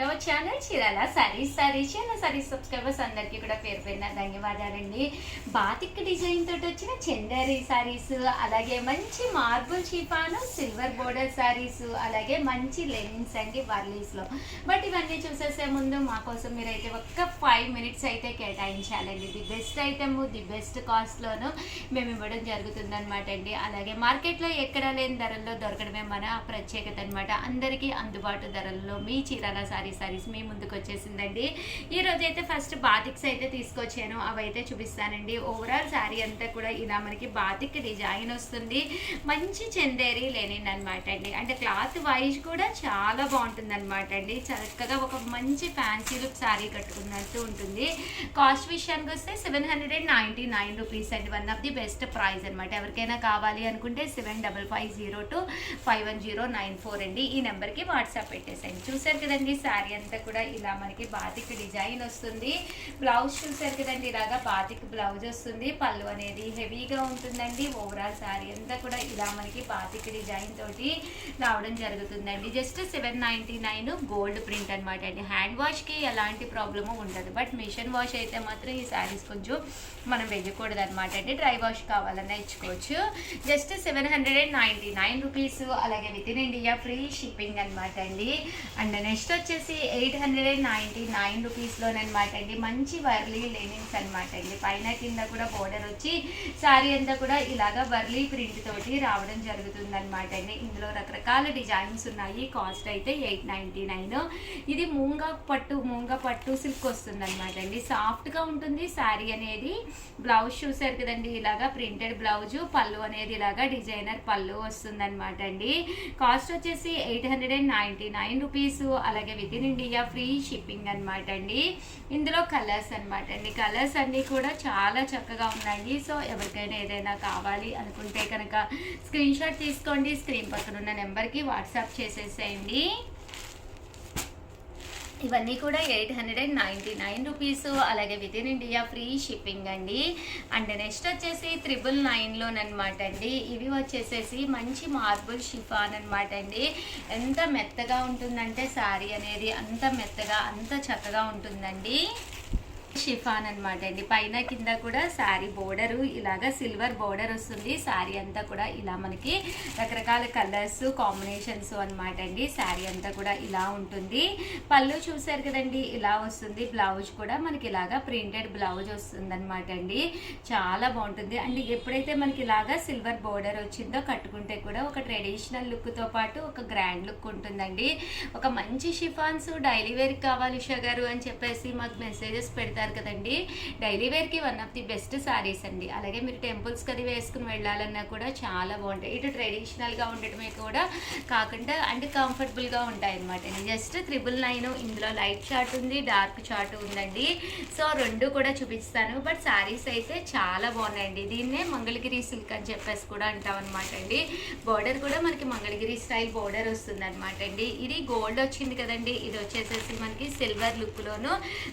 ఒకటవ ఛానల్ చీరాల సారీస్ సారీస్ నా సారీస్ సబ్స్క్రైబర్స్ అందరికీ కూడా పేరు పేరున ధన్యవాదాలండి. బాతిక్ డిజైన్ తోటి వచ్చిన చందేరి సారీస్ అలాగే మంచి marble chiffon silver border saris అలాగే మంచి లెనిన్స్ అండి వర్లీస్లో బట్ ఇవన్నీ చూసేసే ముందు మా కోసం మీరైతే ఒక్క ఫైవ్ మినిట్స్ అయితే కేటాయించాలండి. The best item the best కాస్ట్లోనూ మేము ఇవ్వడం జరుగుతుందనమాట అండి. అలాగే మార్కెట్లో ఎక్కడా ఎక్కడ లేని ధరల్లో దొరకడమే మన ప్రత్యేకత అనమాట అందరికీ అందుబాటు ధరల్లో మీ చీరాల సారీ సారీస్ మీ ముందుకు వచ్చేసిందండి. ఈ అయితే ఫస్ట్ బాతిక్స్ అయితే తీసుకొచ్చాను. అవి అయితే చూపిస్తానండి. ఓవరాల్ శారీ అంతా కూడా ఇలా మనకి బాతిక్ డిజైన్ వస్తుంది. మంచి చందేరి లెనిన్ అనమాట అండి. అంటే క్లాత్ వైజ్ కూడా చాలా బాగుంటుంది అనమాట అండి. చక్కగా ఒక మంచి ఫ్యాన్సీ లుక్ శారీ కట్టుకున్నట్టు ఉంటుంది. కాస్ట్ విషయానికి వస్తే seven hundred and ninety nine rupees అండి. One of the best price అనమాట ఎవరికైనా కావాలి అనుకుంటే seven double five zero two five one zero nine four అండి. ఈ నెంబర్కి వాట్సాప్ పెట్టేసండి చూసారు కదండి శారీ అంతా కూడా ఇలా మనకి బాతిక్ డిజైన్ వస్తుంది. బ్లౌజ్ చూసారు కదండి ఇలాగా బాతిక్ బ్లౌజ్ వస్తుంది. పళ్ళు అనేది హెవీగా ఉంటుందండి. ఓవరాల్ శారీ అంతా కూడా ఇలా మనకి బాతిక్ డిజైన్ తోటి రావడం జరుగుతుందండి. Just seven ninety nine gold print అనమాట అండి. హ్యాండ్ వాష్కి ఎలాంటి ప్రాబ్లము ఉండదు. బట్ మిషన్ వాష్ అయితే మాత్రం ఈ శారీస్ కొంచెం మనం వెయ్యకూడదు అనమాట అండి. డ్రై వాష్ కావాలన్నా ఇచ్చుకోవచ్చు. Just seven hundred and ninety nine rupees అలాగే with in India free shipping అనమాట అండి. అండ్ నెక్స్ట్ వచ్చేసి eight hundred and ninety nine రూపీస్లోనమాట అండి మంచి వర్లీ లెనిన్స్ అనమాట అండి పైన కింద కూడా బోర్డర్ వచ్చి శారీ అంతా కూడా ఇలాగా వర్లీ ప్రింట్ తోటి రావడం జరుగుతుంది అనమాట అండి ఇందులో రకరకాల డిజైన్స్ ఉన్నాయి. కాస్ట్ అయితే ఎయిట్ నైంటీ నైన్. ఇది మూంగ పట్టు మూంగ పట్టు సిల్క్ వస్తుంది అనమాట అండి సాఫ్ట్గా ఉంటుంది. శారీ అనేది బ్లౌజ్ చూసారు కదండి. ఇలాగా ప్రింటెడ్ బ్లౌజ్ పళ్ళు అనేది ఇలాగా డిజైనర్ పళ్ళు వస్తుంది అనమాట అండి కాస్ట్ వచ్చేసి eight hundred and ninety nine rupees. అలాగే with in India free shipping అనమాట అండి. ఇందులో కలర్స్ అనమాట అండి. కలర్స్ అన్నీ కూడా చాలా చక్కగా ఉన్నాయి సో ఎవరికైనా ఏదైనా కావాలి అనుకుంటే కనుక స్క్రీన్ షాట్ తీసుకోండి. స్క్రీన్ పక్కన ఉన్న నెంబర్కి వాట్సాప్ చేసేసేయండి. ఇవన్నీ కూడా eight hundred and ninety nine rupees. అలాగే with in India free shipping అండి. అండ్ నెక్స్ట్ వచ్చేసి త్రిబుల్ నైన్లోనమాట అండి. ఇవి వచ్చేసేసి మంచి మార్బుల్ షిఫాన్ అనమాట అండి. ఎంత మెత్తగా ఉంటుందంటే శారీ అనేది అంత మెత్తగా అంత చక్కగా ఉంటుందండి. షిఫాన్ అనమాట అండి. పైన కింద కూడా శారీ బోర్డర్ ఇలాగా సిల్వర్ బోర్డర్ వస్తుంది. శారీ అంతా కూడా ఇలా మనకి రకరకాల కలర్స్ కాంబినేషన్స్ అనమాట అండి. శారీ అంతా కూడా ఇలా ఉంటుంది. పళ్ళు చూసారు కదండి ఇలా వస్తుంది. బ్లౌజ్ కూడా మనకి ఇలాగా ప్రింటెడ్ బ్లౌజ్ వస్తుంది అనమాట అండి. చాలా బాగుంటుంది. అండ్ ఎప్పుడైతే మనకి ఇలాగా సిల్వర్ బోర్డర్ వచ్చిందో కట్టుకుంటే కూడా ఒక ట్రెడిషనల్ లుక్తో పాటు ఒక గ్రాండ్ లుక్ ఉంటుందండి. ఒక మంచి షిఫాన్స్ డైలీ వేర్కి కావాలి ఉషా గారు అని చెప్పేసి మాకు మెసేజెస్ పెడతారు. కదండి. డైలీ వేర్కి one of the best saris అండి. అలాగే మీరు టెంపుల్స్ కది వేసుకుని వెళ్ళాలన్నా కూడా చాలా బాగుంటాయి. ఇటు ట్రెడిషనల్గా ఉండటమే కూడా కాకుండా అండ్ కంఫర్టబుల్గా ఉంటాయి అనమాట జస్ట్ త్రిబుల్ నైన్ ఇందులో లైట్ చార్ట్ ఉంది డార్క్ చార్ట్ ఉందండి. సో రెండు కూడా చూపిస్తాను. బట్ సారీస్ అయితే చాలా బాగున్నాయండి. దీన్నే మంగళగిరి సిల్క్ అని చెప్పేసి కూడా అంటాం అనమాట అండి. బోర్డర్ కూడా మనకి మంగళగిరి స్టైల్ బోర్డర్ వస్తుంది అనమాట అండి. ఇది గోల్డ్ వచ్చింది కదండి. ఇది వచ్చేసేసి మనకి సిల్వర్ లుక్లోను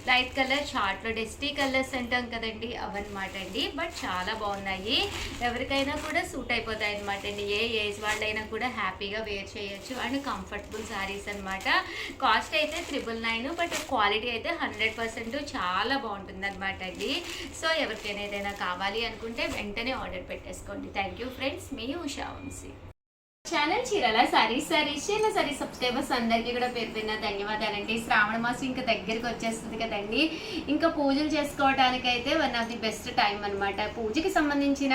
లైట్ కలర్ షార్ట్లో డెస్టీ కలర్స్ అంటాం కదండి అవన్నమాట అండి. బట్ చాలా బాగున్నాయి. ఎవరికైనా కూడా సూట్ అయిపోతాయి అనమాట అండి. ఏ ఏజ్ వాళ్ళైనా కూడా హ్యాపీగా వేర్ చేయొచ్చు. అండ్ కంఫర్టబుల్ శారీస్ అనమాట కాస్ట్ అయితే త్రిబుల్ నైన్ బట్ క్వాలిటీ అయితే హండ్రెడ్ పర్సెంట్ చాలా బాగుంటుంది అనమాట అండి. సో ఎవరికైనా ఏదైనా కావాలి అనుకుంటే వెంటనే ఆర్డర్ పెట్టేసుకోండి. థ్యాంక్ యూ ఫ్రెండ్స్ మీ ఉషా వంశీ. ఛానల్ చీరల సారీ సారీ చీరల సారీ సబ్స్క్రైబర్స్ అందరికీ కూడా పేరు పేరున ధన్యవాదాలండి. శ్రావణ మాసం ఇంకా దగ్గరికి వచ్చేస్తుంది కదండి. ఇంకా పూజలు చేసుకోవడానికైతే అయితే one of the best time అనమాట పూజకి సంబంధించిన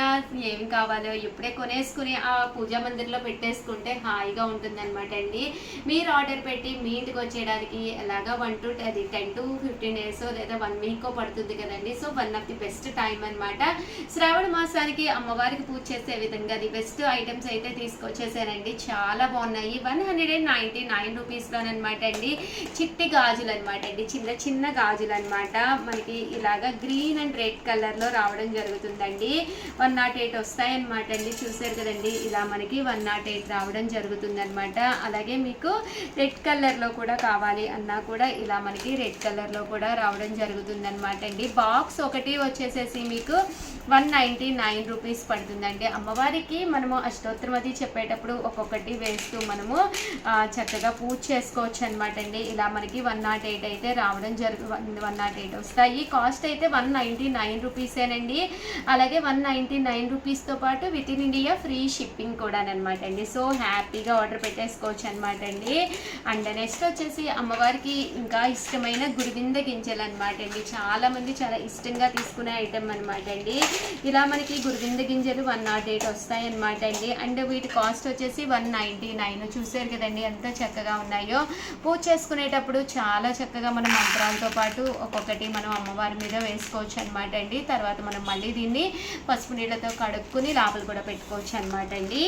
ఏమి కావాలో ఇప్పుడే కొనేసుకుని ఆ పూజా మందిర్లో పెట్టేసుకుంటే హాయిగా ఉంటుందన్నమాట అండి. మీరు ఆర్డర్ పెట్టి మీ ఇంటికి వచ్చేయడానికి ఎలాగా వన్ టు అది టెన్ టు ఫిఫ్టీన్ డేస్ లేదా వన్ వీక్ పడుతుంది కదండి. So one of the best time అనమాట శ్రావణ మాసానికి అమ్మవారికి పూజ చేసే విధంగా ది బెస్ట్ ఐటమ్స్ అయితే తీసుకొచ్చేసే చూసారండి చాలా బాగున్నాయి. One hundred and ninety nine రూపీస్లోనమాట అండి చిట్టి గాజులు అనమాట అండి చిన్న చిన్న గాజులు అనమాట మనకి ఇలాగా గ్రీన్ అండ్ రెడ్ కలర్లో రావడం జరుగుతుందండి. వన్ నాట్ ఎయిట్ వస్తాయన్నమాట అండి చూసారు కదండి. ఇలా మనకి వన్ నాట్ ఎయిట్ రావడం జరుగుతుందనమాట అలాగే మీకు రెడ్ కలర్లో కూడా కావాలి అన్నా కూడా ఇలా మనకి రెడ్ కలర్లో కూడా రావడం జరుగుతుందనమాట అండి బాక్స్ ఒకటి వచ్చేసేసి మీకు వన్ నైంటీ నైన్ రూపీస్ పడుతుందండి. అమ్మవారికి మనము అష్టోత్తరం అది చెప్పేటప్పుడు అప్పుడప్పుడు ఒక్కొక్కటి వేస్తూ మనము చక్కగా పూజ చేసుకోవచ్చు అనమాట అండి. ఇలా మనకి వన్ నాట్ ఎయిట్ అయితే రావడం జరుగు వన్ నాట్ ఎయిట్ వస్తాయి. కాస్ట్ అయితే వన్ నైంటీ నైన్ రూపీసేనండి అలాగే వన్ నైంటీ నైన్ రూపీస్తో పాటు with in India free shipping కూడా అనమాట అండి. సో హ్యాపీగా ఆర్డర్ పెట్టేసుకోవచ్చు అనమాట అండి. అండ్ నెక్స్ట్ వచ్చేసి అమ్మవారికి ఇంకా ఇష్టమైన గురువింద గింజలు అనమాట అండి చాలామంది చాలా ఇష్టంగా తీసుకునే ఐటెం అనమాట అండి. ఇలా మనకి గురువింద గింజలు వన్ నాట్ ఎయిట్ వస్తాయి అనమాట అండి. అండ్ వీటి కాస్ట్ వచ్చి వచ్చేసి వన్ నైంటీ నైన్. చూసారు కదండి ఎంత చక్కగా ఉన్నాయో. పూజ చేసుకునేటప్పుడు చాలా చక్కగా మనం మంత్రాలతో పాటు ఒక్కొక్కటి మనం అమ్మవారి మీద వేసుకోవచ్చు అనమాట అండి. తర్వాత మనం మళ్ళీ దీన్ని పసుపు నీళ్ళతో కడుక్కుని లోపల కూడా పెట్టుకోవచ్చు అనమాట అండి.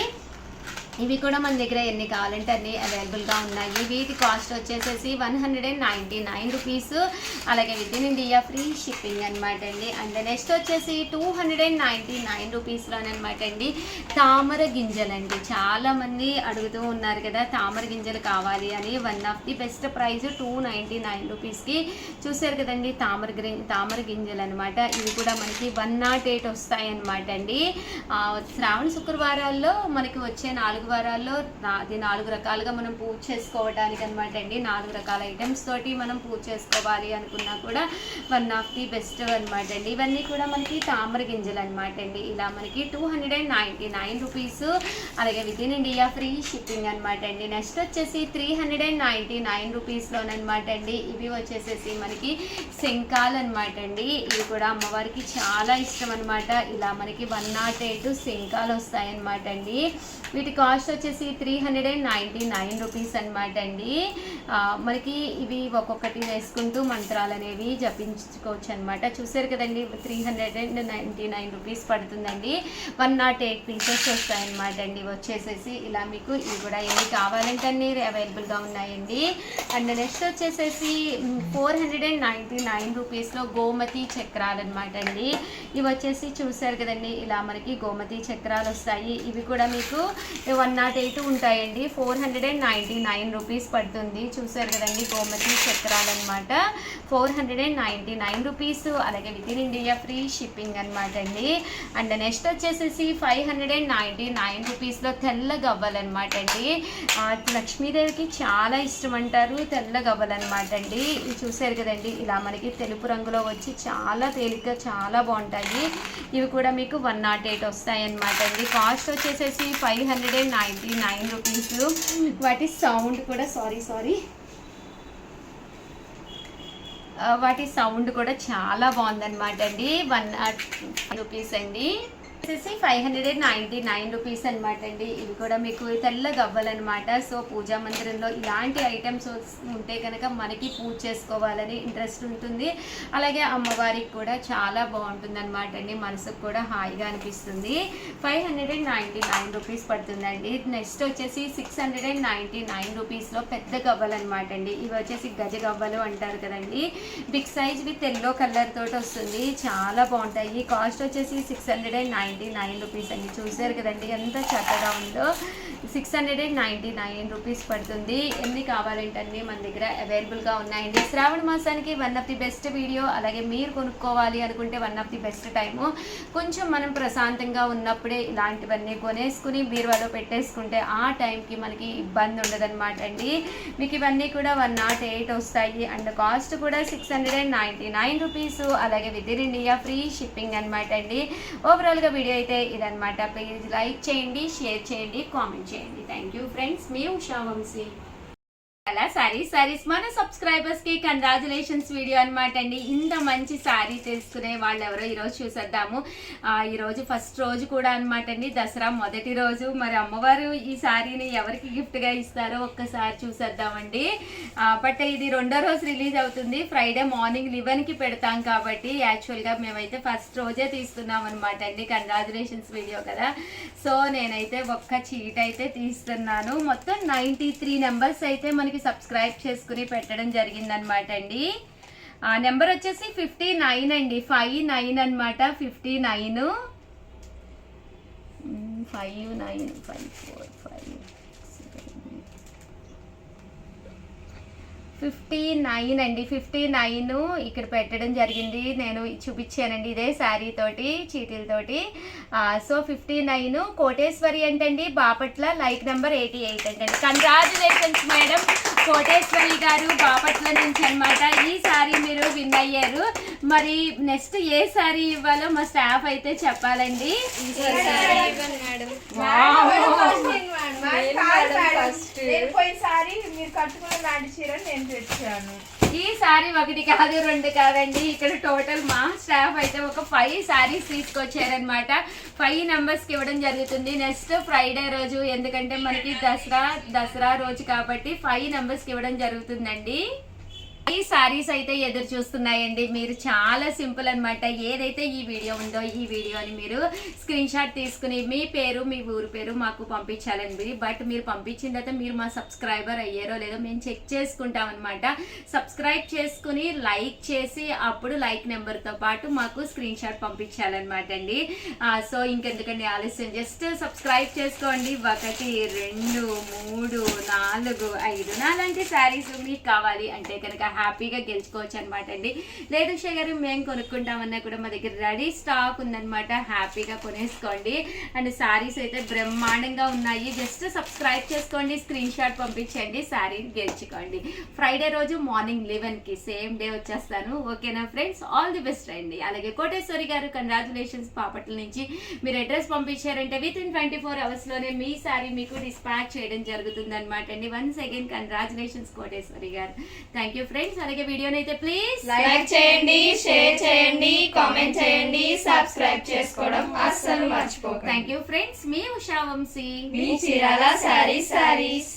ఇవి కూడా మన దగ్గర ఎన్ని కావాలంటే అన్ని అవైలబుల్గా ఉన్నాయి. వీటి కాస్ట్ వచ్చేసేసి one hundred and ninety nine rupees అలాగే with in India free shipping అనమాట అండి అండ్ నెక్స్ట్ వచ్చేసి two hundred and ninety nine రూపీస్లోనమాట అండి. తామర గింజలండి చాలామంది అడుగుతూ ఉన్నారు కదా తామర గింజలు కావాలి అని. One of the best price two ninety nine రూపీస్కి చూసారు కదండి తామర గిరి తామర గింజలు అనమాట ఇవి కూడా మనకి వన్ నాట్ ఎయిట్ వస్తాయి అనమాట అండి. శ్రావణ శుక్రవారాల్లో మనకి వచ్చే నాలుగు వారాల్లో అది నాలుగు రకాలుగా మనం పూజ చేసుకోవడానికి అనమాట అండి. నాలుగు రకాల ఐటమ్స్ తోటి మనం పూజ చేసుకోవాలి అనుకున్నా కూడా వన్ ఆఫ్ ది బెస్ట్ అనమాట అండి. ఇవన్నీ కూడా మనకి తామర గింజలు అనమాట అండి. ఇలా మనకి two hundred and ninety nine rupees అలాగే with in India free shipping అనమాట అండి. నెక్స్ట్ వచ్చేసి three hundred and ninety nine రూపీస్లోనమాట అండి. ఇవి వచ్చేసేసి మనకి శంఖాలు అనమాట అండి. ఇవి కూడా అమ్మవారికి చాలా ఇష్టం అనమాట ఇలా మనకి వన్ నాట్ ఎయిట్ శంఖాలు వస్తాయన్నమాట అండి. వీటి కాస్ట్ వచ్చేసి three hundred and ninety nine rupees అనమాట అండి మనకి ఇవి ఒక్కొక్కటి వేసుకుంటూ మంత్రాలు అనేవి జపించుకోవచ్చు అనమాట చూసారు కదండి three hundred and ninety nine rupees పడుతుందండి. వన్ నాట్ ఎయిట్ పీసెస్ వస్తాయన్నమాట అండి. వచ్చేసేసి ఇలా మీకు ఇవి కూడా ఎన్ని కావాలంటే అన్ని అవైలబుల్గా ఉన్నాయండి. అండ్ నెక్స్ట్ వచ్చేసేసి four hundred and ninety nine రూపీస్లో గోమతి చక్రాలు అనమాట అండి. ఇవి వచ్చేసి చూసారు కదండి ఇలా మనకి గోమతి చక్రాలు వస్తాయి. ఇవి కూడా మీకు వన్ నాట్ ఎయిట్ ఉంటాయండి. Four hundred and ninety nine rupees పడుతుంది. చూసారు కదండి Gomati చక్రాలన్నమాట. Four hundred and ninety nine rupees. అలాగే with in India free shipping అనమాట అండి. అండ్ నెక్స్ట్ వచ్చేసేసి five hundred and ninety nine రూపీస్లో తెల్ల గవ్వలు అనమాట అండి లక్ష్మీదేవికి చాలా ఇష్టం అంటారు తెల్ల గవ్వలన్నమాట అండి. ఇవి చూసారు కదండి ఇలా మనకి తెలుపు రంగులో వచ్చి చాలా తేలిగ్గా చాలా బాగుంటాయి. ఇవి కూడా మీకు వన్ నాట్ ఎయిట్ వస్తాయి అనమాట అండి. కాస్ట్ వచ్చేసేసి five hundred and ninety nine rupees. వాటి సౌండ్ కూడా సారీ సారీ. వాటి సౌండ్ కూడా చాలా బాగుందన్నమాట అండి. వన్ రూపీస్ అండి. వచ్చేసి five hundred and ninety nine rupees అనమాట అండి. ఇవి కూడా మీకు తెల్ల గవ్వలన్నమాట సో పూజా మందిరంలో ఇలాంటి ఐటమ్స్ ఉంటే కనుక మనకి పూజ చేసుకోవాలని ఇంట్రెస్ట్ ఉంటుంది. అలాగే అమ్మవారికి కూడా చాలా బాగుంటుంది అనమాట అండి. మనసుకు కూడా హాయిగా అనిపిస్తుంది. Five hundred and ninety nine rupees పడుతుందండి. నెక్స్ట్ వచ్చేసి six hundred and ninety nine రూపీస్లో పెద్ద గవ్వలు అనమాట అండి. ఇవి వచ్చేసి గజ గవ్వలు అంటారు కదండి. Big size with yellow colour తోటి వస్తుంది. చాలా బాగుంటాయి. కాస్ట్ వచ్చేసి six hundred and ninety nine rupees అండి. చూసారు కదండి ఎంత చక్కగా ఉందో. Six hundred and ninety nine rupees పడుతుంది. ఎన్ని కావాలంటే అన్ని మన దగ్గర అవైలబుల్గా ఉన్నాయండి. శ్రావణ మాసానికి one of the best video అలాగే మీరు కొనుక్కోవాలి అనుకుంటే one of the best time కొంచెం మనం ప్రశాంతంగా ఉన్నప్పుడే ఇలాంటివన్నీ కొనేసుకుని బీరువాలో పెట్టేసుకుంటే ఆ టైంకి మనకి ఇబ్బంది ఉండదన్నమాట అండి. మీకు ఇవన్నీ కూడా వన్ నాట్ ఎయిట్ వస్తాయి. అండ్ కాస్ట్ కూడా six hundred and ninety nine rupees అలాగే with in India free shipping అనమాట అండి ఓవరాల్గా వీడియో అయితే ఇదనమాట ప్లీజ్ లైక్ చేయండి షేర్ చేయండి కామెంట్ చేయండి. థ్యాంక్ యూ ఫ్రెండ్స్ మీ ఉషా వంశీ అలా సారీ సారీస్ మన సబ్స్క్రైబర్స్కి కంగ్రాచులేషన్స్ వీడియో అనమాట అండి. ఇంత మంచి సారీ తీసుకునే వాళ్ళు ఎవరో ఈరోజు చూసేద్దాము. ఈరోజు ఫస్ట్ రోజు కూడా అనమాట అండి. దసరా మొదటి రోజు. మరి అమ్మవారు ఈ సారీని ఎవరికి గిఫ్ట్గా ఇస్తారో ఒక్కసారి చూసేద్దామండి. బట్ ఇది రెండో రోజు రిలీజ్ అవుతుంది. ఫ్రైడే మార్నింగ్కి పెడతాం కాబట్టి యాక్చువల్గా మేమైతే ఫస్ట్ రోజే తీస్తున్నాం అనమాట అండి. కంగ్రాచులేషన్స్ వీడియో కదా. సో నేనైతే ఒక్క చీట్ అయితే తీస్తున్నాను. మొత్తం నైంటీ త్రీ నెంబర్స్ అయితే మనకి సబ్స్క్రైబ్ చేసుకుని పెట్టడం జరిగిందనమాట అండి. ఆ నెంబర్ వచ్చేసి ఫిఫ్టీ నైన్ అండి. ఫైవ్ నైన్ అనమాట fifty nine. Five nine five four five. Fifty nine అండి. ఫిఫ్టీ నైన్ ఇక్కడ పెట్టడం జరిగింది. నేను చూపించానండి ఇదే శారీ తోటి చీటీలతోటి సో ఫిఫ్టీ నైన్ కోటేశ్వరి అంటండి. Bapatla like number eighty eight అంటండి. కంగ్రాచులేషన్స్ మేడం కోటేశ్వరి గారు బాపట్ల నుంచి అన్నమాట. ఈ శారీ మీరు విన్ అయ్యారు. మరి నెక్స్ట్ ఏ శారీ ఇవ్వాలో మా స్టాఫ్ అయితే చెప్పాలండి. నేను పోయినసారి మీరు కట్టుకున్న లాంటి చీర నేను తెచ్చాను. ఈ సారీ ఒకటి కాదు రెండు కాదండి. ఇక్కడ టోటల్ మా స్టాఫ్ అయితే ఒక ఫైవ్ సారీస్ తీసుకొచ్చారనమాట ఫైవ్ నెంబర్స్కి ఇవ్వడం జరుగుతుంది. నెక్స్ట్ ఫ్రైడే రోజు ఎందుకంటే మనకి దసరా దసరా రోజు కాబట్టి ఫైవ్ నెంబర్స్కి ఇవ్వడం జరుగుతుందండి. ఈ సారీస్ అయితే ఎదురు చూస్తున్నాయండి. మీరు చాలా సింపుల్ అనమాట ఏదైతే ఈ వీడియో ఉందో ఈ వీడియోని మీరు స్క్రీన్ షాట్ తీసుకుని మీ పేరు మీ ఊరు పేరు మాకు పంపించాలండి. బట్ మీరు పంపించిన తర్వాత మీరు మా సబ్స్క్రైబర్ అయ్యారో లేదో మేము చెక్ చేసుకుంటాం అనమాట సబ్స్క్రైబ్ చేసుకుని లైక్ చేసి అప్పుడు లైక్ నెంబర్తో పాటు మాకు స్క్రీన్ షాట్ పంపించాలన్నమాట అండి. సో ఇంకెందుకండి ఆలస్యం. జస్ట్ సబ్స్క్రైబ్ చేసుకోండి. ఒకటి రెండు మూడు నాలుగు ఐదు నాలాంటి శారీస్ మీకు కావాలి అంటే కనుక హ్యాపీగా గెలుచుకోవచ్చు అనమాట అండి. లేదు గారు మేము కొనుక్కుంటామన్నా కూడా మా దగ్గర రెడీ స్టాక్ ఉందనమాట హ్యాపీగా కొనేసుకోండి. అండ్ శారీస్ అయితే బ్రహ్మాండంగా ఉన్నాయి. జస్ట్ సబ్స్క్రైబ్ చేసుకోండి స్క్రీన్ షాట్ పంపించండి శారీని గెలుచుకోండి. ఫ్రైడే రోజు మార్నింగ్ లెవెన్కి సేమ్ డే వచ్చేస్తాను. ఓకేనా ఫ్రెండ్స్? ఆల్ ది బెస్ట్ అండి. అలాగే కోటేశ్వరి గారు కంగ్రాచులేషన్స్ పాపట్ల నుంచి మీరు అడ్రస్ పంపించారంటే విత్ ఇన్ ట్వంటీ ఫోర్ అవర్స్లోనే మీ శారీ మీకు డిస్పాచ్ చేయడం జరుగుతుంది అనమాట అండి. Once again congratulations Koteswari garu. Thank you friends. అలాగే వీడియోని అయితే ప్లీజ్ లైక్ చేయండి షేర్ చేయండి కామెంట్ చేయండి సబ్స్క్రైబ్ చేసుకోవడం అస్సలు మర్చిపోకండి. థ్యాంక్ యూ ఫ్రెండ్స్ మీ ఉషా వంశీ మీ చీరాల శారీ శారీస్.